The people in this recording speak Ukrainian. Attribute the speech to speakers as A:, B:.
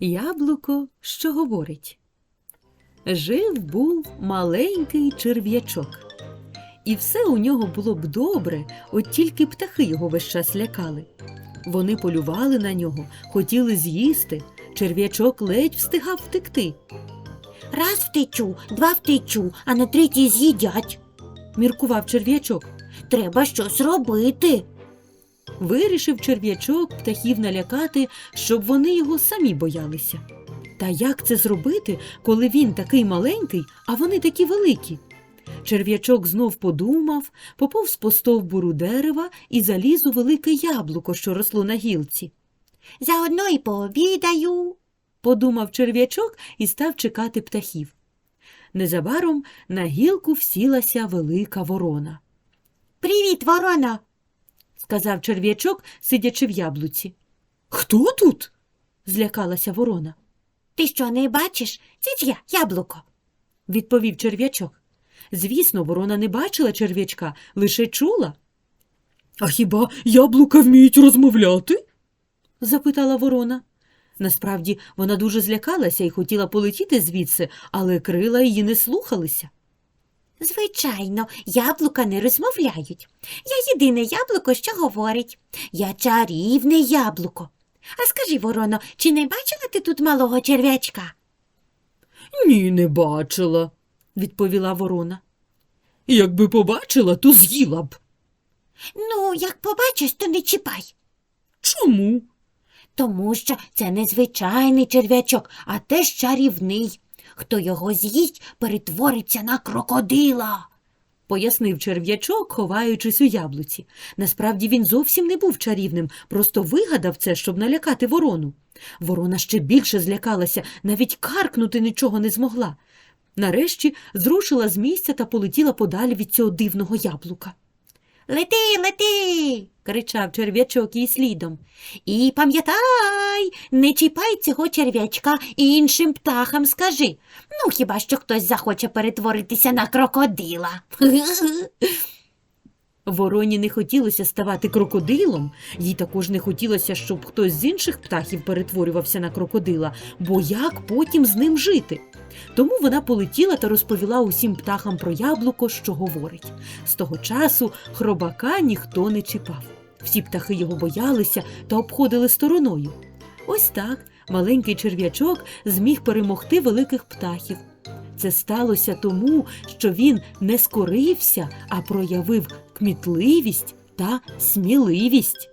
A: Яблуко, що говорить. Жив був маленький черв'ячок. І все у нього було б добре, от тільки птахи його весь час лякали. Вони полювали на нього, хотіли з'їсти. Черв'ячок ледь встигав втекти.
B: Раз втечу, два втечу, а на третій з'їдять.
A: Міркував черв'ячок.
B: Треба щось робити.
A: Вирішив черв'ячок птахів налякати, щоб вони його самі боялися. Та як це зробити, коли він такий маленький, а вони такі великі? Черв'ячок знов подумав, поповз по стовбуру дерева і заліз у велике яблуко, що росло на гілці.
B: Заодно й пообідаю.
A: Подумав черв'ячок і став чекати птахів. Незабаром на гілку всілася велика ворона,
B: Привіт, ворона.
A: Сказав черв'ячок, сидячи в яблуці. Хто тут? злякалася ворона.
B: Ти що не бачиш? Це ж я, яблуко.
A: відповів черв'ячок. Звісно, ворона не бачила черв'ячка, лише чула. А хіба яблука вміють розмовляти? запитала ворона. Насправді вона дуже злякалася і хотіла полетіти звідси, але крила її не слухалися.
B: Звичайно, яблука не розмовляють. Я єдине яблуко, що говорить. Я чарівне яблуко. А скажи, вороно, чи не бачила ти тут малого черв'ячка?
A: Ні, не бачила, відповіла ворона. Якби побачила, то з'їла б.
B: Ну, як побачиш, то не чіпай.
A: Чому?
B: Тому що це не звичайний черв'ячок, а теж чарівний. Хто його з'їсть, перетвориться на крокодила.
A: пояснив черв'ячок, ховаючись у яблуці. Насправді він зовсім не був чарівним, просто вигадав це, щоб налякати ворону. Ворона ще більше злякалася, навіть каркнути нічого не змогла. Нарешті зрушила з місця та полетіла подалі від цього дивного яблука.
B: Лети, лети.
A: кричав черв'ячок їй слідом.
B: І пам'ятай, не чіпай цього черв'ячка іншим птахам скажи. Ну, хіба що хтось захоче перетворитися на крокодила.
A: Вороні не хотілося ставати крокодилом, їй також не хотілося, щоб хтось з інших птахів перетворювався на крокодила, бо як потім з ним жити? Тому вона полетіла та розповіла усім птахам про яблуко, що говорить. З того часу хробака ніхто не чіпав. Всі птахи його боялися та обходили стороною. Ось так маленький черв'ячок зміг перемогти великих птахів. Це сталося тому, що він не скорився, а проявив кмітливість та сміливість.